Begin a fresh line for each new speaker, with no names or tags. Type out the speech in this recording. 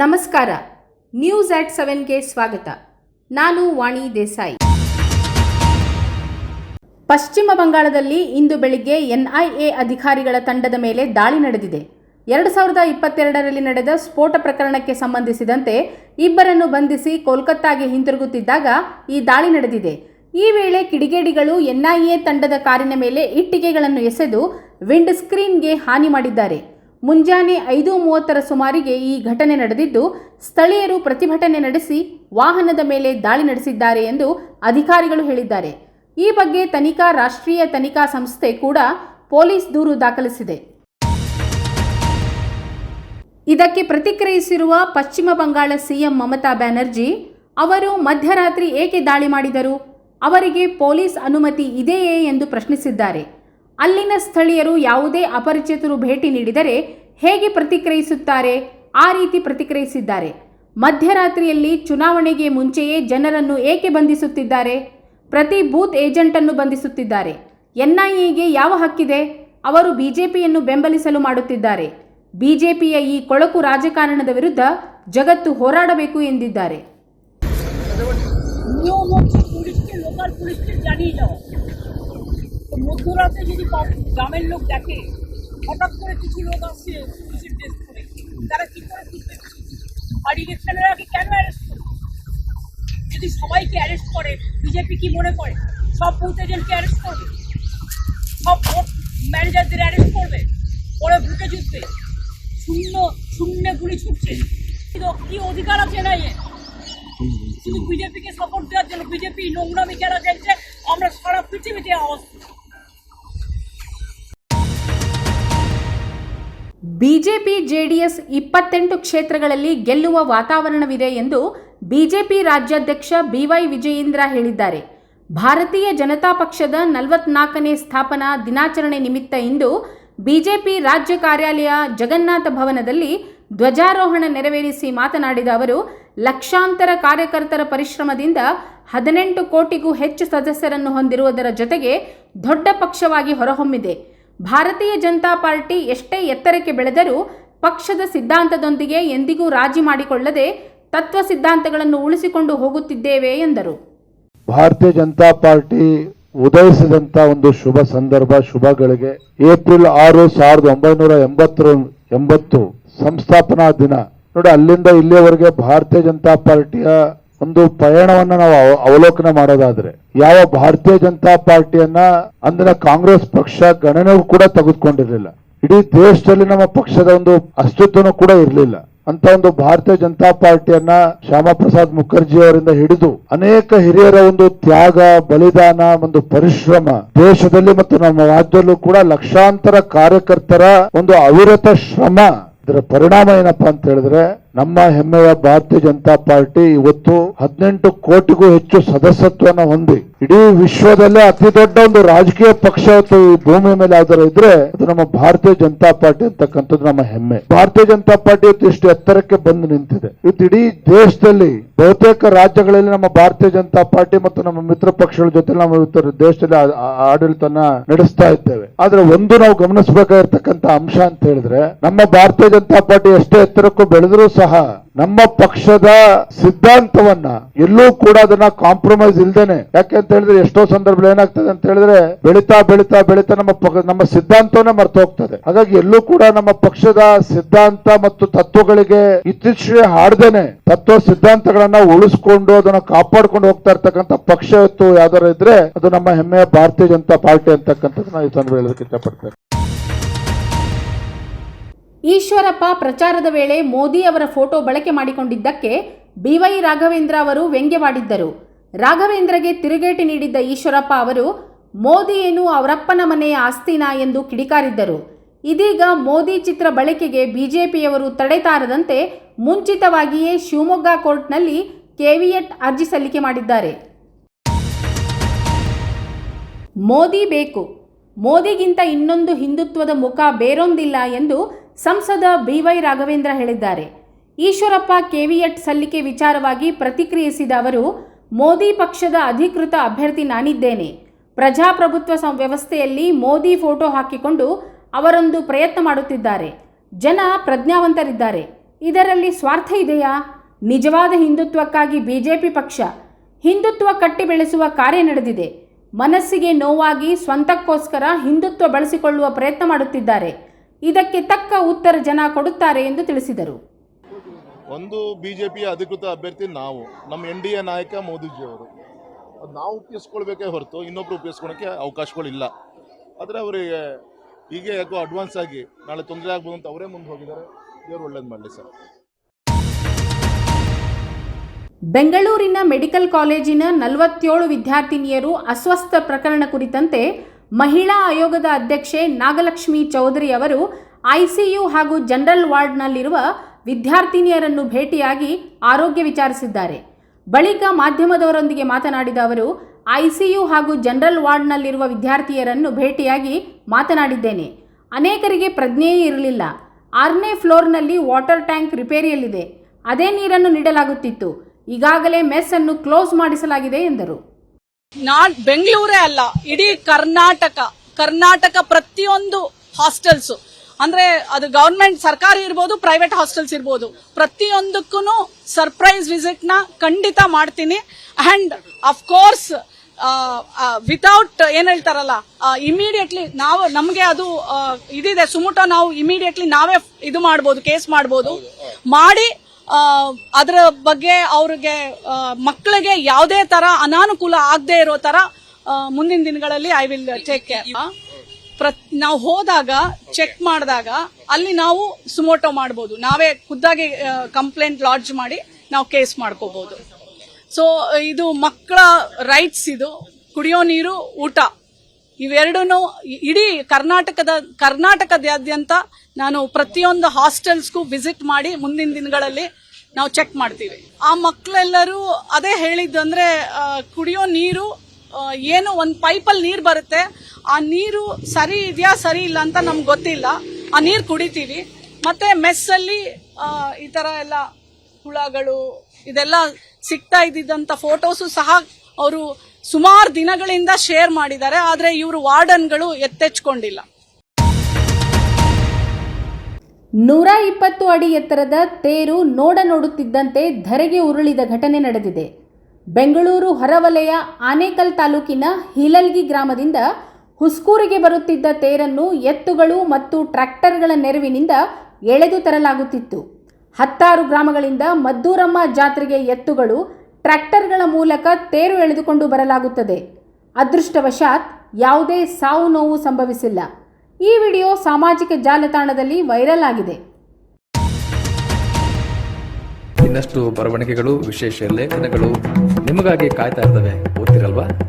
ನಮಸ್ಕಾರ. ನ್ಯೂಸ್ ಆಟ್ ಸೆವೆನ್ಗೆ ಸ್ವಾಗತ. ನಾನು ವಾಣಿ ದೇಸಾಯಿ. ಪಶ್ಚಿಮ ಬಂಗಾಳದಲ್ಲಿ ಇಂದು ಬೆಳಿಗ್ಗೆ ಎನ್ಐಎ ಅಧಿಕಾರಿಗಳ ತಂಡದ ಮೇಲೆ ದಾಳಿ ನಡೆದಿದೆ. ಎರಡು ಸಾವಿರದ ಇಪ್ಪತ್ತೆರಡರಲ್ಲಿ ನಡೆದ ಸ್ಫೋಟ ಪ್ರಕರಣಕ್ಕೆ ಸಂಬಂಧಿಸಿದಂತೆ ಇಬ್ಬರನ್ನು ಬಂಧಿಸಿ ಕೋಲ್ಕತ್ತಾಗೆ ಹಿಂತಿರುಗುತ್ತಿದ್ದಾಗ ಈ ದಾಳಿ ನಡೆದಿದೆ. ಈ ವೇಳೆ ಕಿಡಿಗೇಡಿಗಳು ಎನ್ಐಎ ತಂಡದ ಕಾರಿನ ಮೇಲೆ ಇಟ್ಟಿಗೆಗಳನ್ನು ಎಸೆದು ವಿಂಡ್ ಸ್ಕ್ರೀನ್ಗೆ ಹಾನಿ ಮಾಡಿದ್ದಾರೆ. ಮುಂಜಾನೆ ಐದು ಮೂವತ್ತರ ಸುಮಾರಿಗೆ ಈ ಘಟನೆ ನಡೆದಿದ್ದು, ಸ್ಥಳೀಯರು ಪ್ರತಿಭಟನೆ ನಡೆಸಿ ವಾಹನದ ಮೇಲೆ ದಾಳಿ ನಡೆಸಿದ್ದಾರೆ ಎಂದು ಅಧಿಕಾರಿಗಳು ಹೇಳಿದ್ದಾರೆ. ಈ ಬಗ್ಗೆ ತನಿಖಾ, ರಾಷ್ಟ್ರೀಯ ತನಿಖಾ ಸಂಸ್ಥೆ ಕೂಡ ಪೊಲೀಸ್ ದೂರು ದಾಖಲಿಸಿದೆ. ಇದಕ್ಕೆ ಪ್ರತಿಕ್ರಿಯಿಸಿರುವ ಪಶ್ಚಿಮ ಬಂಗಾಳ ಸಿಎಂ ಮಮತಾ ಬ್ಯಾನರ್ಜಿ, ಅವರು ಮಧ್ಯರಾತ್ರಿ ಏಕೆ ದಾಳಿ ಮಾಡಿದರು? ಅವರಿಗೆ ಪೊಲೀಸ್ ಅನುಮತಿ ಇದೆಯೇ ಎಂದು ಪ್ರಶ್ನಿಸಿದ್ದಾರೆ. ಅಲ್ಲಿನ ಸ್ಥಳೀಯರು ಯಾವುದೇ ಅಪರಿಚಿತರು ಭೇಟಿ ನೀಡಿದರೆ ಹೇಗೆ ಪ್ರತಿಕ್ರಿಯಿಸುತ್ತಾರೆ? ಆ ರೀತಿ ಪ್ರತಿಕ್ರಿಯಿಸಿದ್ದಾರೆ. ಮಧ್ಯರಾತ್ರಿಯಲ್ಲಿ ಚುನಾವಣೆಗೆ ಮುಂಚೆಯೇ ಜನರನ್ನು ಏಕೆ ಬಂಧಿಸುತ್ತಿದ್ದಾರೆ? ಪ್ರತಿ ಬೂತ್ ಏಜೆಂಟನ್ನು ಬಂಧಿಸುತ್ತಿದ್ದಾರೆ. ಎನ್ಐಎಗೆ ಯಾವ ಹಕ್ಕಿದೆ? ಅವರು ಬಿಜೆಪಿಯನ್ನು ಬೆಂಬಲಿಸಲು ಮಾಡುತ್ತಿದ್ದಾರೆ. ಬಿಜೆಪಿಯ ಈ ಕೊಳಕು ರಾಜಕಾರಣದ ವಿರುದ್ಧ ಜಗತ್ತು ಹೋರಾಡಬೇಕು ಎಂದಿದ್ದಾರೆ.
মধ্যরাতে যদি গ্রামের লোক দেখে, হঠাৎ করে কিছু লোক আসছে পুলিশের ড্রেস করে তারা কি করে বুঝবে আর ইলেকশনের আগে কেন অ্যারেস্ট করে যদি সবাইকে অ্যারেস্ট করে বিজেপি কি মনে করে? সব বুথ এজেন্টকে অ্যারেস্ট করবে? সব ভোট ম্যানেজারদের অ্যারেস্ট করবে? পরে বুথে জুটবে শূন্য, শূন্যে গুলি ছুটছে। কি অধিকার আছে না এর শুধু বিজেপিকে সাপোর্ট দেওয়ার জন্য বিজেপি নোংরামি খেলা খেলছে আমরা সারা পৃথিবীতে আওয়াজ
ಬಿಜೆಪಿ ಜೆಡಿಎಸ್ ಇಪ್ಪತ್ತೆಂಟು ಕ್ಷೇತ್ರಗಳಲ್ಲಿ ಗೆಲ್ಲುವ ವಾತಾವರಣವಿದೆ ಎಂದು ಬಿಜೆಪಿ ರಾಜ್ಯಾಧ್ಯಕ್ಷ ಬಿವೈ ವಿಜಯೇಂದ್ರ ಹೇಳಿದ್ದಾರೆ. ಭಾರತೀಯ ಜನತಾ ಪಕ್ಷದ ನಲವತ್ನಾಲ್ಕನೇ ಸ್ಥಾಪನಾ ದಿನಾಚರಣೆ ನಿಮಿತ್ತ ಇಂದು ಬಿಜೆಪಿ ರಾಜ್ಯ ಕಾರ್ಯಾಲಯ ಜಗನ್ನಾಥ ಭವನದಲ್ಲಿ ಧ್ವಜಾರೋಹಣ ನೆರವೇರಿಸಿ ಮಾತನಾಡಿದ ಅವರು, ಲಕ್ಷಾಂತರ ಕಾರ್ಯಕರ್ತರ ಪರಿಶ್ರಮದಿಂದ ಹದಿನೆಂಟು ಕೋಟಿಗೂ ಹೆಚ್ಚು ಸದಸ್ಯರನ್ನು ಹೊಂದಿರುವುದರ ಜೊತೆಗೆ ದೊಡ್ಡ ಪಕ್ಷವಾಗಿ ಹೊರಹೊಮ್ಮಿದೆ. ಭಾರತೀಯ ಜನತಾ ಪಾರ್ಟಿ ಎಷ್ಟೇ ಎತ್ತರಕ್ಕೆ ಬೆಳೆದರೂ ಪಕ್ಷದ ಸಿದ್ಧಾಂತದೊಂದಿಗೆ ಎಂದಿಗೂ ರಾಜಿ ಮಾಡಿಕೊಳ್ಳದೆ ತತ್ವ ಸಿದ್ಧಾಂತಗಳನ್ನು ಉಳಿಸಿಕೊಂಡು ಹೋಗುತ್ತಿದ್ದೇವೆ ಎಂದರು.
ಭಾರತೀಯ ಜನತಾ ಪಾರ್ಟಿ ಉದಯಿಸಿದಂತ ಒಂದು ಶುಭ ಸಂದರ್ಭ, ಶುಭಗಳಿಗೆ ಏಪ್ರಿಲ್ ಆರು ಸಾವಿರದ ಒಂಬೈನೂರ ಎಂಬತ್ತರ, ಎಂಬತ್ತು ಸಂಸ್ಥಾಪನಾ ದಿನ. ನೋಡಿ, ಅಲ್ಲಿಂದ ಇಲ್ಲಿಯವರೆಗೆ ಭಾರತೀಯ ಜನತಾ ಪಾರ್ಟಿಯ ಒಂದು ಪಯಣವನ್ನ ನಾವು ಅವ- ಅವಲೋಕನ ಮಾಡೋದಾದ್ರೆ, ಯಾವ ಭಾರತೀಯ ಜನತಾ ಪಾರ್ಟಿಯನ್ನ ಅಂದಿನ ಕಾಂಗ್ರೆಸ್ ಪಕ್ಷ ಗಣನೆಗೂ ಕೂಡ ತೆಗೆದುಕೊಂಡಿರಲಿಲ್ಲ. ಇಡೀ ದೇಶದಲ್ಲಿ ನಮ್ಮ ಪಕ್ಷದ ಒಂದು ಅಸ್ತಿತ್ವನೂ ಕೂಡ ಇರಲಿಲ್ಲ. ಅಂತ ಒಂದು ಭಾರತೀಯ ಜನತಾ ಪಾರ್ಟಿಯನ್ನ ಶ್ಯಾಮಾ ಪ್ರಸಾದ್ ಮುಖರ್ಜಿ ಅವರಿಂದ ಹಿಡಿದು ಅನೇಕ ಹಿರಿಯರ ಒಂದು ತ್ಯಾಗ, ಬಲಿದಾನ, ಒಂದು ಪರಿಶ್ರಮ ದೇಶದಲ್ಲಿ ಮತ್ತು ನಮ್ಮ ರಾಜ್ಯದಲ್ಲೂ ಕೂಡ ಲಕ್ಷಾಂತರ ಕಾರ್ಯಕರ್ತರ ಒಂದು ಅವಿರತ ಶ್ರಮ. ಇದರ ಪರಿಣಾಮ ಏನಪ್ಪಾ ಅಂತ ಹೇಳಿದ್ರೆ ನಮ್ಮ ಹೆಮ್ಮೆಯ ಭಾರತೀಯ ಜನತಾ ಪಾರ್ಟಿ ಇವತ್ತು ಹದಿನೆಂಟು ಕೋಟಿಗೂ ಹೆಚ್ಚು ಸದಸ್ಯತ್ವನ ಹೊಂದಿ, ಇಡೀ ವಿಶ್ವದಲ್ಲೇ ಅತಿ ದೊಡ್ಡ ಒಂದು ರಾಜಕೀಯ ಪಕ್ಷ ಇವತ್ತು ಈ ಭೂಮಿ ಮೇಲೆ ಯಾವ್ದಾರು ಇದ್ರೆ ಅದು ನಮ್ಮ ಭಾರತೀಯ ಜನತಾ ಪಾರ್ಟಿ ಅಂತಕ್ಕಂಥದ್ದು ನಮ್ಮ ಹೆಮ್ಮೆ. ಭಾರತೀಯ ಜನತಾ ಪಾರ್ಟಿ ಇವತ್ತು ಇಷ್ಟು ಎತ್ತರಕ್ಕೆ ಬಂದು ನಿಂತಿದೆ. ಇವತ್ತು ಇಡೀ ದೇಶದಲ್ಲಿ ಬಹುತೇಕ ರಾಜ್ಯಗಳಲ್ಲಿ ನಮ್ಮ ಭಾರತೀಯ ಜನತಾ ಪಾರ್ಟಿ ಮತ್ತು ನಮ್ಮ ಮಿತ್ರ ಪಕ್ಷಗಳ ಜೊತೆ ನಾವು ಇವತ್ತು ದೇಶದಲ್ಲಿ ಆಡಳಿತನ ನಡೆಸ್ತಾ ಇದ್ದೇವೆ. ಆದ್ರೆ ಒಂದು ನಾವು ಗಮನಿಸಬೇಕಾಗಿರ್ತಕ್ಕಂಥ ಅಂಶ ಅಂತ ಹೇಳಿದ್ರೆ, ನಮ್ಮ ಭಾರತೀಯ ಜನತಾ ಪಾರ್ಟಿ ಎಷ್ಟೇ ಎತ್ತರಕ್ಕೂ ಬೆಳೆದರೂ ಸಹ ನಮ್ಮ ಪಕ್ಷದ ಸಿದ್ಧಾಂತವನ್ನ ಎಲ್ಲೂ ಕೂಡ ಅದನ್ನ ಕಾಂಪ್ರಮೈಸ್ ಇಲ್ದೇನೆ. ಯಾಕೆ ಅಂತ ಹೇಳಿದ್ರೆ ಎಷ್ಟೋ ಸಂದರ್ಭದಲ್ಲಿ ಏನಾಗ್ತದೆ ಅಂತ ಹೇಳಿದ್ರೆ ಬೆಳಿತಾ ಬೆಳಿತಾ ಬೆಳಿತಾ ನಮ್ಮ ನಮ್ಮ ಸಿದ್ಧಾಂತವನ್ನೇ ಮರ್ತು ಹೋಗ್ತದೆ. ಹಾಗಾಗಿ ಎಲ್ಲೂ ಕೂಡ ನಮ್ಮ ಪಕ್ಷದ ಸಿದ್ಧಾಂತ ಮತ್ತು ತತ್ವಗಳಿಗೆ ಇತ್ತೀಚೆಗೆ ಹಾಡ್ದೇನೆ ತತ್ವ ಸಿದ್ಧಾಂತಗಳನ್ನ ಉಳಿಸ್ಕೊಂಡು ಅದನ್ನ ಕಾಪಾಡ್ಕೊಂಡು ಹೋಗ್ತಾ ಇರ್ತಕ್ಕಂಥ ಪಕ್ಷ ಯಾವ್ದಾರು ಇದ್ರೆ ಅದು ನಮ್ಮ ಹೆಮ್ಮೆಯ ಭಾರತೀಯ ಜನತಾ ಪಾರ್ಟಿ ಅಂತಕ್ಕಂಥದ್ದು ನಾವು ಈ ಸಂದರ್ಭ ಹೇಳೋದಕ್ಕೆ ಇಷ್ಟಪಡ್ತೇನೆ.
ಈಶ್ವರಪ್ಪ ಪ್ರಚಾರದ ವೇಳೆ ಮೋದಿ ಅವರ ಫೋಟೋ ಬಳಕೆ ಮಾಡಿಕೊಂಡಿದ್ದಕ್ಕೆ ಬಿವೈ ರಾಘವೇಂದ್ರ ಅವರು ವ್ಯಂಗ್ಯವಾಡಿದ್ದರು. ರಾಘವೇಂದ್ರಗೆ ತಿರುಗೇಟು ನೀಡಿದ್ದ ಈಶ್ವರಪ್ಪ ಅವರು, ಮೋದಿ ಏನು ಅವರಪ್ಪನ ಮನೆಯ ಆಸ್ತಿನಾ? ಎಂದು ಕಿಡಿಕಾರಿದ್ದರು. ಇದೀಗ ಮೋದಿ ಚಿತ್ರ ಬಳಕೆಗೆ ಬಿಜೆಪಿಯವರು ತಡೆತಾರದಂತೆ ಮುಂಚಿತವಾಗಿಯೇ ಶಿವಮೊಗ್ಗ ಕೋರ್ಟ್ನಲ್ಲಿ ಕೆವಿಯಟ್ ಅರ್ಜಿ ಸಲ್ಲಿಕೆ ಮಾಡಿದ್ದಾರೆ. ಮೋದಿ ಬೇಕು. ಮೋದಿಗಿಂತ ಇನ್ನೊಂದು ಹಿಂದುತ್ವದ ಮುಖ ಬೇರೊಂದಿಲ್ಲ ಎಂದು ಸಂಸದ ಬಿವೈ ರಾಘವೇಂದ್ರ ಹೇಳಿದ್ದಾರೆ. ಈಶ್ವರಪ್ಪ ಕೆವಿಯಟ್ ಸಲ್ಲಿಕೆ ವಿಚಾರವಾಗಿ ಪ್ರತಿಕ್ರಿಯಿಸಿದ ಅವರು, ಮೋದಿ ಪಕ್ಷದ ಅಧಿಕೃತ ಅಭ್ಯರ್ಥಿ ನಾನಿದ್ದೇನೆ. ಪ್ರಜಾಪ್ರಭುತ್ವ ವ್ಯವಸ್ಥೆಯಲ್ಲಿ ಮೋದಿ ಫೋಟೋ ಹಾಕಿಕೊಂಡು ಅವರೊಂದು ಪ್ರಯತ್ನ ಮಾಡುತ್ತಿದ್ದಾರೆ. ಜನ ಪ್ರಜ್ಞಾವಂತರಿದ್ದಾರೆ. ಇದರಲ್ಲಿ ಸ್ವಾರ್ಥ ಇದೆಯಾ? ನಿಜವಾದ ಹಿಂದುತ್ವಕ್ಕಾಗಿ ಬಿಜೆಪಿ ಪಕ್ಷ ಹಿಂದುತ್ವ ಕಟ್ಟಿ ಬೆಳೆಸುವ ಕಾರ್ಯ ನಡೆದಿದೆ. ಮನಸ್ಸಿಗೆ ನೋವಾಗಿ ಸ್ವಂತಕ್ಕೋಸ್ಕರ ಹಿಂದುತ್ವ ಬಳಸಿಕೊಳ್ಳುವ ಪ್ರಯತ್ನ ಮಾಡುತ್ತಿದ್ದಾರೆ. ಇದಕ್ಕೆ ತಕ್ಕ ಉತ್ತರ ಜನ ಕೊಡುತ್ತಾರೆ ಎಂದು ತಿಳಿಸಿದರು.
ಒಂದು ಬಿಜೆಪಿಯ ಅಧಿಕೃತ ಅಭ್ಯರ್ಥಿ ನಾವು ನಮ್ಮ ಎನ್ ಡಿ ಎ ನಾಯಕ ಮೋದಿಜಿಯವರು. ಅದು ನಾವು ಉಪಯೋಗಿಸ್ಕೊಳ್ಬೇಕೇ ಹೊರತು ಇನ್ನೊಬ್ರು ಉಪಯೋಗಿಸ್ಕೊಳಕ್ಕೆ ಅವಕಾಶಗಳಿಲ್ಲ. ಆದರೆ ಅವರಿಗೆ ಹೀಗೆ ಯಾಕೋ ಅಡ್ವಾನ್ಸ್ ಆಗಿ ನಾಳೆ ತೊಂದರೆ ಆಗ್ಬೋದು ಅಂತ ಅವರೇ ಮುಂದೆ ಹೋಗಿದ್ದಾರೆ. ದೇವರು ಒಳ್ಳೇದು ಮಾಡಲಿ ಸರ್.
ಬೆಂಗಳೂರಿನ ಮೆಡಿಕಲ್ ಕಾಲೇಜಿನ ನಲವತ್ತೇಳು ವಿದ್ಯಾರ್ಥಿನಿಯರು ಅಸ್ವಸ್ಥ ಪ್ರಕರಣ ಕುರಿತಂತೆ ಮಹಿಳಾ ಆಯೋಗದ ಅಧ್ಯಕ್ಷೆ ನಾಗಲಕ್ಷ್ಮಿ ಚೌಧರಿ ಅವರು ಐಸಿಯು ಹಾಗೂ ಜನರಲ್ ವಾರ್ಡ್ನಲ್ಲಿರುವ ವಿದ್ಯಾರ್ಥಿನಿಯರನ್ನು ಭೇಟಿಯಾಗಿ ಆರೋಗ್ಯ ವಿಚಾರಿಸಿದ್ದಾರೆ. ಬಳಿಕ ಮಾಧ್ಯಮದವರೊಂದಿಗೆ ಮಾತನಾಡಿದ ಅವರು, ಐಸಿಯು ಹಾಗೂ ಜನರಲ್ ವಾರ್ಡ್ನಲ್ಲಿರುವ ವಿದ್ಯಾರ್ಥಿಯರನ್ನು ಭೇಟಿಯಾಗಿ ಮಾತನಾಡಿದ್ದೇನೆ. ಅನೇಕರಿಗೆ ಪ್ರಜ್ಞೆಯೇ ಇರಲಿಲ್ಲ. ಆರನೇ ಫ್ಲೋರ್ನಲ್ಲಿ ವಾಟರ್ ಟ್ಯಾಂಕ್ ರಿಪೇರಿಯಲ್ಲಿದೆ. ಅದೇ ನೀರನ್ನು ನೀಡಲಾಗುತ್ತಿತ್ತು. ಈಗಾಗಲೇ ಮೆಸ್ ಅನ್ನು ಕ್ಲೋಸ್ ಮಾಡಿಸಲಾಗಿದೆ ಎಂದರು.
ನಾನ್ ಬೆಂಗಳೂರೇ ಅಲ್ಲ ಇಡೀ ಕರ್ನಾಟಕ ಕರ್ನಾಟಕ ಪ್ರತಿಯೊಂದು ಹಾಸ್ಟೆಲ್ಸ್ ಅಂದ್ರೆ ಅದು ಗವರ್ಮೆಂಟ್ ಸರ್ಕಾರಿ ಇರ್ಬೋದು ಪ್ರೈವೇಟ್ ಹಾಸ್ಟೆಲ್ಸ್ ಇರ್ಬೋದು. ಪ್ರತಿಯೊಂದಕ್ಕೂ ಸರ್ಪ್ರೈಸ್ ವಿಸಿಟ್ನ ಖಂಡಿತ ಮಾಡ್ತೀನಿ. ಅಂಡ್ ಅಫ್ಕೋರ್ಸ್ ವಿತೌಟ್ ಏನ್ ಹೇಳ್ತಾರಲ್ಲ ಇಮಿಡಿಯೇಟ್ಲಿ ನಾವು ನಮಗೆ ಅದು ಇದಿದೆ ಸುಮುಟ ನಾವು ಇಮಿಡಿಯೇಟ್ಲಿ ನಾವೇ ಇದು ಮಾಡ್ಬೋದು ಕೇಸ್ ಮಾಡ್ಬೋದು. ಮಾಡಿ ಅದರ ಬಗ್ಗೆ ಅವ್ರಿಗೆ ಮಕ್ಕಳಿಗೆ ಯಾವುದೇ ತರ ಅನಾನುಕೂಲ ಆಗದೆ ಇರೋ ತರ ಮುಂದಿನ ದಿನಗಳಲ್ಲಿ ಐ ವಿಲ್ ಟೇಕ್ ಕೇರ್ ನಾವು ಹೋದಾಗ ಚೆಕ್ ಮಾಡಿದಾಗ ಅಲ್ಲಿ ನಾವು ಸುಮೋಟೋ ಮಾಡಬಹುದು ನಾವೇ ಖುದ್ದಾಗಿ ಕಂಪ್ಲೇಂಟ್ ಲಾಡ್ಜ್ ಮಾಡಿ ನಾವು ಕೇಸ್ ಮಾಡ್ಕೋಬಹುದು ಸೊ ಇದು ಮಕ್ಕಳ ರೈಟ್ಸ್ ಇದು. ಕುಡಿಯೋ ನೀರು ಊಟ. ಇವೆರಡೂ ಇಡೀ ಕರ್ನಾಟಕದ, ಕರ್ನಾಟಕದಾದ್ಯಂತ ನಾನು ಪ್ರತಿಯೊಂದು ಹಾಸ್ಟೆಲ್ಸ್ಗೂ ವಿಸಿಟ್ ಮಾಡಿ ಮುಂದಿನ ದಿನಗಳಲ್ಲಿ ನಾವು ಚೆಕ್ ಮಾಡ್ತೀವಿ. ಆ ಮಕ್ಕಳೆಲ್ಲರೂ ಅದೇ ಹೇಳಿದ್ದು ಅಂದರೆ ಕುಡಿಯೋ ನೀರು ಏನು ಒಂದು ಪೈಪಲ್ಲಿ ನೀರು ಬರುತ್ತೆ, ಆ ನೀರು ಸರಿ ಇದೆಯಾ, ಸರಿ ಇಲ್ಲ ಅಂತ ನಮ್ಗೆ ಗೊತ್ತಿಲ್ಲ. ಆ ನೀರು ಕುಡಿತೀವಿ. ಮತ್ತು ಮೆಸ್ಸಲ್ಲಿ ಈ ಥರ ಎಲ್ಲ ಹುಳಗಳು, ಇದೆಲ್ಲ ಸಿಗ್ತಾ ಇದ್ದಿದ್ದಂಥ ಫೋಟೋಸು ಸಹ ಅವರು ಸುಮಾರು ದಿನಗಳಿಂದ ಶೇರ್ ಮಾಡಿದ್ದಾರೆ, ಆದರೆ ಇವರು ವಾರ್ಡನ್ಗಳು ಎತ್ತೆಚ್ಕೊಂಡಿಲ್ಲ.
ನೂರ ಇಪ್ಪತ್ತು ಅಡಿ ಎತ್ತರದ ತೇರು ನೋಡ ನೋಡುತ್ತಿದ್ದಂತೆ ಧರೆಗೆ ಉರುಳಿದ ಘಟನೆ ನಡೆದಿದೆ. ಬೆಂಗಳೂರು ಹೊರವಲಯ ಆನೇಕಲ್ ತಾಲೂಕಿನ ಹಿಲಲ್ಗಿ ಗ್ರಾಮದಿಂದ ಹುಸ್ಕೂರಿಗೆ ಬರುತ್ತಿದ್ದ ತೇರನ್ನು ಎತ್ತುಗಳು ಮತ್ತು ಟ್ರ್ಯಾಕ್ಟರ್ಗಳ ನೆರವಿನಿಂದ ಎಳೆದು ತರಲಾಗುತ್ತಿತ್ತು. ಹತ್ತಾರು ಗ್ರಾಮಗಳಿಂದ ಮದ್ದೂರಮ್ಮ ಜಾತ್ರೆಗೆ ಎತ್ತುಗಳು ಟ್ರ್ಯಾಕ್ಟರ್ಗಳ ಮೂಲಕ ತೇರು ಎಳೆದುಕೊಂಡು ಬರಲಾಗುತ್ತದೆ. ಅದೃಷ್ಟವಶಾತ್ ಯಾವುದೇ ಸಾವು ನೋವು ಸಂಭವಿಸಿಲ್ಲ. ಈ ವಿಡಿಯೋ ಸಾಮಾಜಿಕ ಜಾಲತಾಣದಲ್ಲಿ ವೈರಲ್ ಆಗಿದೆ.
ಇನ್ನಷ್ಟು ಬರವಣಿಗೆಗಳು, ವಿಶೇಷ ಲೇಖನಗಳು ನಿಮಗಾಗಿ ಕಾಯ್ತಾ ಇರ್ತವೆ. ಓದ್ತಿರಲ್ವಾ